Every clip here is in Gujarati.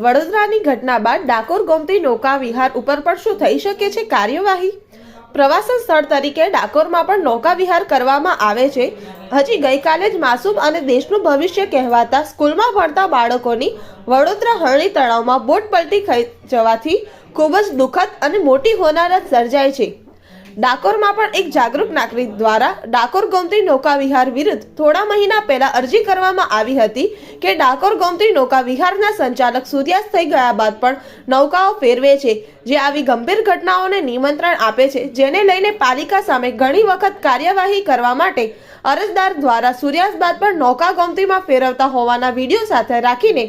વડોદરાની ઘટના બાદ ડાકોર ગોમતી નૌકા વિહાર ઉપર પણ શું થઈ શકે છે કાર્યવાહી? પ્રવાસન સ્થળ તરીકે ડાકોરમાં પણ નૌકા વિહાર કરવામાં આવે છે. હજી ગઈકાલે જ માસૂમ અને દેશનું ભવિષ્ય કહેવાતા સ્કૂલમાં ભણતા બાળકોની વડોદરા હરણી તળાવમાં બોટ પલટી થઈ જવાથી ખૂબ જ દુઃખદ અને મોટી હોનારત સર્જાય છે. ડાકોરમાં પણ એક જાગૃત નાગરિક દ્વારા ડાકોર ગોમતી નૌકા વિહાર વિરુદ્ધ થોડા મહિના પહેલા અરજી કરવામાં આવી હતી કે ડાકોર ગોમતી નૌકા વિહારના સંચાલક સૂર્યાસ્ત થઈ ગયા બાદ પણ નૌકાઓ ફેરવે છે, જે આવી ગંભીર ઘટનાઓને નિમંત્રણ આપે છે, જેને લઈને પાલિકા સામે ઘણી વખત કાર્યવાહી કરવા માટે અરજદાર દ્વારા સૂર્યાસ્ત બાદ પણ નૌકા ગોમતીમાં ફેરવતા હોવાના વીડિયો સાથે રાખીને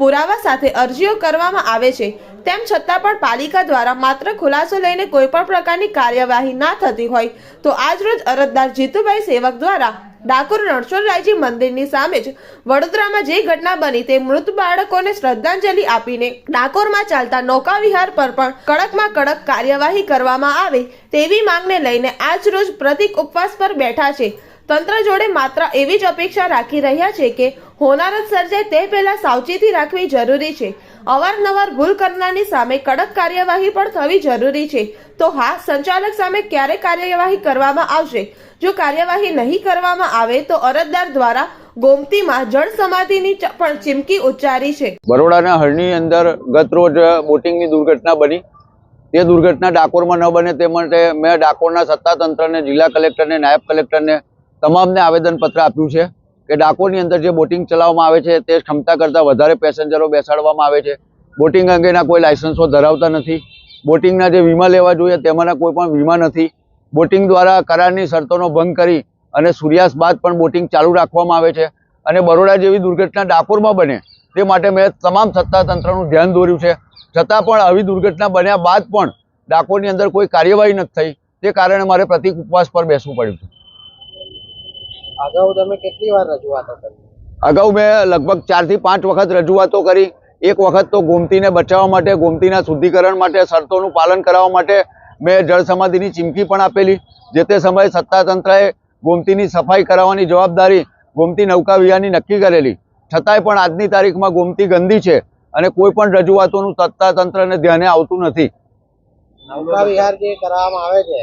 પુરાવા સાથે અરજીઓ કરવામાં આવે છે. તેમ છતાં પણ પાલિકા દ્વારા માત્ર ખુલાસો લઈને કોઈ પણ પ્રકારની કાર્યવાહી ના થતી હોય, તો આજરોજ અરજદાર જીતુભાઈ સેવક દ્વારા ડાકોર રણછોડરાયજી મંદિરની સામે જ વડોદરામાં જે ઘટના બની તે મૃત બાળકોને શ્રદ્ધાંજલિ આપીને ડાકોરમાં ચાલતા નૌકા વિહાર પર પણ કડકમાં કડક કાર્યવાહી કરવામાં આવે તેવી માંગને લઈને આજરોજ પ્રતિક ઉપવાસ પર બેઠા છે. તંત્ર જોડે માત્ર એવી જ અપેક્ષા રાખી રહ્યા છે કે હોનારત સર્જાય તે પહેલા સાવચેતી રાખવી જરૂરી છે. અવારનવાર ભૂલ કરનારની સામે કડક કાર્યવાહી પણ થવી જરૂરી છે. તો હા, સંચાલક સામે ક્યારે કાર્યવાહી કરવામાં આવશે? જો કાર્યવાહી નહીં કરવામાં આવે, તો અરજદાર દ્વારા ગોમતીમાં જળ સમાધિની પણ ચીમકી ઉચ્ચારી છે. બરોડાના હળની અંદર ગત રોજ બોટિંગની દુર્ઘટના બની. તે દુર્ઘટના ડાકોરમાં ન બને તે માટે મેં ડાકોરના સત્તાતંત્રને, જિલ્લા કલેક્ટરને, નાયબ કલેક્ટરને તમામને આવેદનપત્ર આપ્યું છે. કે ડાકોરની અંદર જે બોટિંગ ચલાવવામાં આવે છે તે ક્ષમતા કરતાં વધારે પેસેન્જરો બેસાડવામાં આવે છે. બોટિંગ અંગેના કોઈ લાયસન્સો ધરાવતા નથી. બોટિંગના જે વીમા લેવા જોઈએ તેમાંના કોઈ પણ વીમા નથી. બોટિંગ દ્વારા કરારની શરતોનો ભંગ કરી અને સૂર્યાસ્ત બાદ પણ બોટિંગ ચાલુ રાખવામાં આવે છે. અને બરોડા જેવી દુર્ઘટના ડાકોરમાં બને તે માટે મેં તમામ સત્તાતંત્રનું ધ્યાન દોર્યું છે. છતાં પણ આવી દુર્ઘટના બન્યા બાદ પણ ડાકોરની અંદર કોઈ કાર્યવાહી નથી થઈ. તે કારણે મારે પ્રતિક ઉપવાસ પર બેસવું પડ્યું છે. અગાઉ તમે કેટલી વાર રજૂઆતો કરી? અગાઉ મેં લગભગ ચારથી પાંચ વખત રજૂઆતો કરી. એક વખત તો ગોમતીને બચાવવા માટે ગોમતીના શુદ્ધિકરણ માટે શરતોનું પાલન કરાવવા માટે મેં જળ સમાધિની ચીમકી પણ આપેલી જે તે સમયે સત્તાતંત્રએ ગોમતીની સફાઈ કરાવવાની જવાબદારી ગોમતી નૌકા વિહારની નક્કી કરેલી. છતાંય પણ આજની તારીખમાં ગોમતી ગંદી છે અને કોઈ પણ રજૂઆતોનું સત્તાતંત્રને ધ્યાને આવતું નથી. નૌકા વિહાર જે કરવામાં આવે છે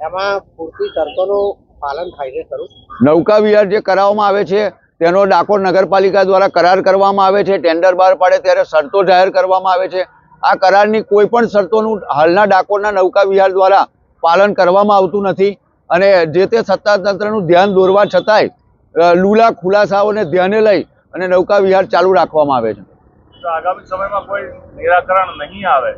એમાં પૂરતી શરતોનું પાલન થાય છે ખરું? નૌકા વિહાર જે કરાવવામાં આવે છે તેનો ડાકોર નગરપાલિકા દ્વારા કરાર કરવામાં આવે છે ટેન્ડર બહાર પાડે ત્યારે શરતો જાહેર કરવામાં આવે છે. આ કરારની કોઈ પણ શરતોનું હાલના ડાકોરના નૌકા વિહાર દ્વારા પાલન કરવામાં આવતું નથી અને જે તે સત્તાતંત્રનું ધ્યાન દોરવા છતાંય લૂલા ખુલાસાઓને ધ્યાને લઈ અને નૌકા વિહાર ચાલુ રાખવામાં આવે છે. તો આગામી સમયમાં કોઈ નિરાકરણ નહીં આવે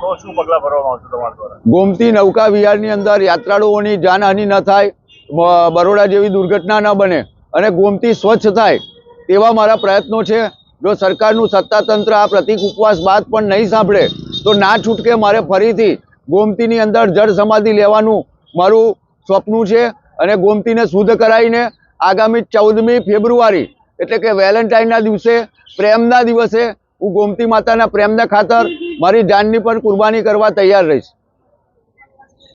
તો શું પગલાં ભરવામાં આવશે તમારા દ્વારા? ગોમતી નૌકા વિહારની અંદર યાત્રાળુઓની જાનહાનિ ન થાય બરોડા જેવી દુર્ઘટના ન બને અને ગોમતી સ્વચ્છ થાય તેવા મારા પ્રયત્નો છે. જો સરકારનું સત્તાતંત્ર આ પ્રતિક ઉપવાસ બાદ પણ નહીં સાંભળે, તો ના છૂટકે મારે ફરીથી ગોમતીની અંદર જળ સમાધિ લેવાનું મારું સ્વપ્ન છે અને ગોમતીને શુદ્ધ કરાવીને આગામી ચૌદમી ફેબ્રુઆરી, એટલે કે વેલેન્ટાઇનના દિવસે, પ્રેમના દિવસે, હું ગોમતી માતાના પ્રેમના ખાતર મારી જાનની પણ કુરબાની કરવા તૈયાર રહીશ.